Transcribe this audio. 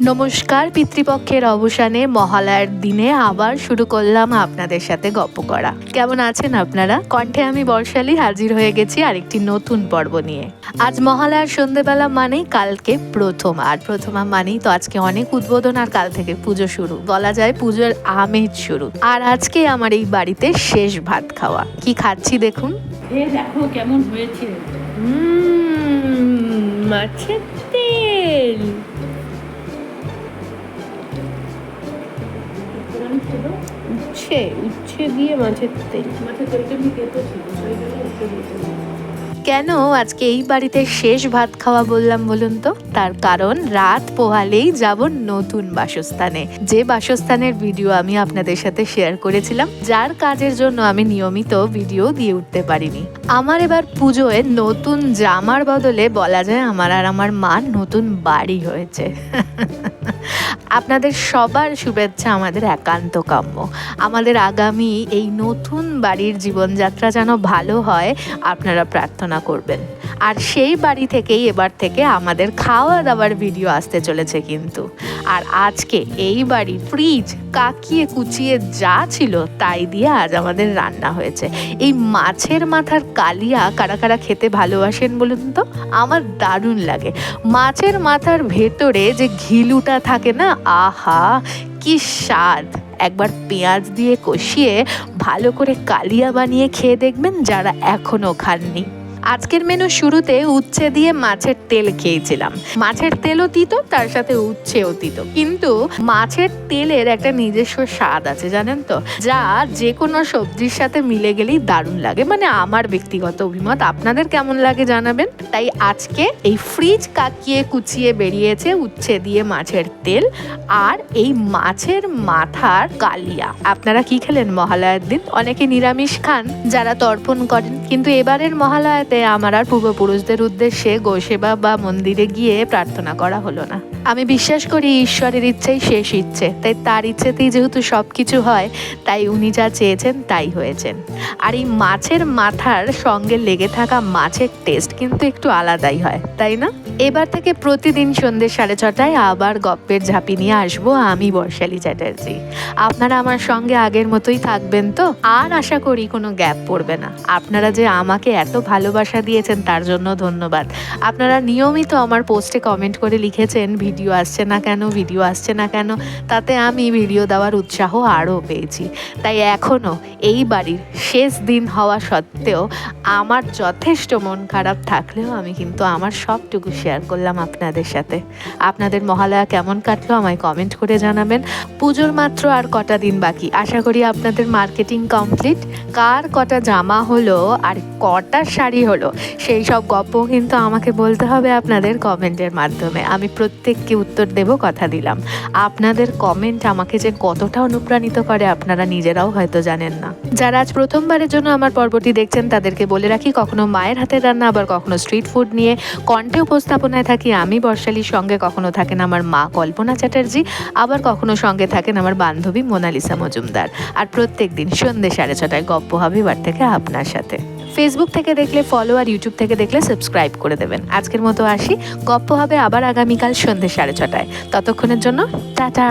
নমস্কার পিতৃপক্ষের অবসানে মহালয়ার দিনে আবার শুরু করলাম আপনাদের সাথে গপ্প করা। কেমন আছেন আপনারা? কণ্ঠে আমি বর্ষালি হাজির হয়ে গেছি আরেকটি নতুন পর্ব নিয়ে। আজ মহালয়ার সন্ধেবেলা মানেই কালকে প্রথম আর প্রথমা মানেই তো আজকে অনেক উদ্বোধন আর কাল থেকে পুজো শুরু। বলা যায় পুজোর আমেজ শুরু। আর আজকে আমার এই বাড়িতে শেষ ভাত খাওয়া। কি খাচ্ছি দেখুন। দেখো কেমন হয়েছে। মাছের উচ্ছে উচ্ছে দিয়ে মাছের তেল কেন আজকে এই বাড়িতে শেষ ভাত খাওয়া বললাম বলুন তো? তার কারণ রাত পোহালেই যাব নতুন বাসস্থানে। যে বাসস্থানের ভিডিও আমি আপনাদের সাথে শেয়ার করেছিলাম, যার কাজের জন্য আমি নিয়মিত ভিডিও দিয়ে উঠতে পারিনি। আমার এবার পুজোয় নতুন জামার বদলে বলা যায় আমার আর আমার মা নতুন বাড়ি হয়েছে। আপনাদের সবার শুভেচ্ছা, আমাদের একান্ত কাম্য। আমাদের আগামী এই নতুন বাড়ির জীবনযাত্রা যেন ভালো হয়, আপনারা প্রার্থনা করবেন। আর সেই বাড়ি থেকেই এবার থেকে আমাদের খাওয়া দাওয়ার ভিডিও আসতে চলেছে কিন্তু। আর আজকে এই বাড়ি ফ্রিজ কাকিয়ে কুচিয়ে যা ছিল তাই দিয়ে আজ আমাদের রান্না হয়েছে। এই মাছের মাথার কালিয়া কারা কারা খেতে ভালোবাসেন বলুন তো? আমার দারুণ লাগে। মাছের মাথার ভেতরে যে ঘিলুটা থাকে না? আহা, কি স্বাদ। একবার পেঁয়াজ দিয়ে কষিয়ে ভালো করে কালিয়া বানিয়ে খেয়ে দেখবেন যারা এখনও খাননি। আজকের মেনু শুরুতে উচ্ছে দিয়ে মাছের তেল খেয়েছিলাম। মাছের তেলও তিতো, তার সাথে উচ্ছেও তিতো। কিন্তু মাছের তেলের একটা নিজস্ব স্বাদ আছে, জানেন তো? যা যে কোনো সবজির সাথে মিলে গেলেই দারুণ লাগে। মানে আমার ব্যক্তিগত অভিমত। আপনাদের কেমন লাগে জানাবেন? তাই আজকে এই ফ্রিজ কাকিয়ে কুচিয়ে বেরিয়েছে উচ্ছে দিয়ে মাছের তেল আর এই মাছের মাথার কালিয়া। আপনারা কি খেলেন মহালয়ার দিন? অনেকে নিরামিষ খান, যারা তর্পণ করেন। কিন্তু এবারের মহালয়াতে আমার আর পূর্বপুরুষদের উদ্দেশ্যে গোসেবা বা মন্দিরে গিয়ে প্রার্থনা করা হলো না। আমি বিশ্বাস করি ঈশ্বরের ইচ্ছাই শেষ ইচ্ছে, তাই তার ইচ্ছেতেই যেহেতু সব কিছু হয়, তাই উনি যা চেয়েছেন তাই হয়েছেন। আর এই মাছের মাথার সঙ্গে লেগে থাকা মাছের টেস্ট কিন্তু একটু আলাদাই হয়, তাই না? এবার থেকে প্রতিদিন সন্ধ্যে সাড়ে ছটায় আবার গপ্পের ঝাঁপি নিয়ে আসব আমি বর্ষালী চ্যাটার্জি। আপনারা আমার সঙ্গে আগের মতোই থাকবেন তো? আর আশা করি কোনো গ্যাপ পড়বে না। আপনারা যে আমাকে এত ভালোবাসা দিয়েছেন তার জন্য ধন্যবাদ। আপনারা নিয়মিত আমার পোস্টে কমেন্ট করে লিখেছেন, ভিডিও আসছে না কেন? ভিডিও আসছে না কেন? তাতে আমি ভিডিও দেওয়ার উৎসাহ আরও পেয়েছি। তাই এখনও এই বাড়ির শেষ দিন হওয়া সত্ত্বেও আমার যথেষ্ট মন খারাপ থাকলেও আমি কিন্তু আমার সবটুকু শেয়ার করলাম আপনাদের সাথে। আপনাদের মহালয়া কেমন কাটলো আমায় কমেন্ট করে জানাবেন। পুজোর মাত্র আর কটা দিন বাকি। আশা করি আপনাদের মার্কেটিং কমপ্লিট কার কটা জামা হলো আর কটা শাড়ি হলো, সেই সব গল্প কিন্তু আমাকে বলতে হবে আপনাদের কমেন্টের মাধ্যমে। আমি প্রত্যেককে উত্তর দেব, কথা দিলাম। আপনাদের কমেন্ট আমাকে যে কতটা অনুপ্রাণিত করে আপনারা নিজেরাও হয়তো জানেন না। যারা আজ প্রথমবারের জন্য আমার পর্বটি দেখছেন, তাদেরকে বলে রাখি, কখনো মায়ের হাতের রান্না, আবার কখনো স্ট্রিট ফুড নিয়ে। কণ্ঠে উপস্থাপনায় থাকি, আমি বর্ষালীর সঙ্গে কখনো থাকেন আমার মা কল্পনা চ্যাটার্জি, আবার কখনো সঙ্গে থাকেন আমার বান্ধবী মোনালিসা মজুমদার। আর প্রত্যেক দিন সন্ধ্যে সাড়ে ছটায় গপ্প হবে এবার থেকে আপনার সাথে। ফেসবুক থেকে দেখলে ফলো আর ইউটিউব থেকে দেখলে সাবস্ক্রাইব করে দেবেন। আজকের মতো আসি, গপ্প হবে আবার আগামীকাল সন্ধ্যে সাড়ে ছটায়। ততক্ষণের জন্য, টাটা!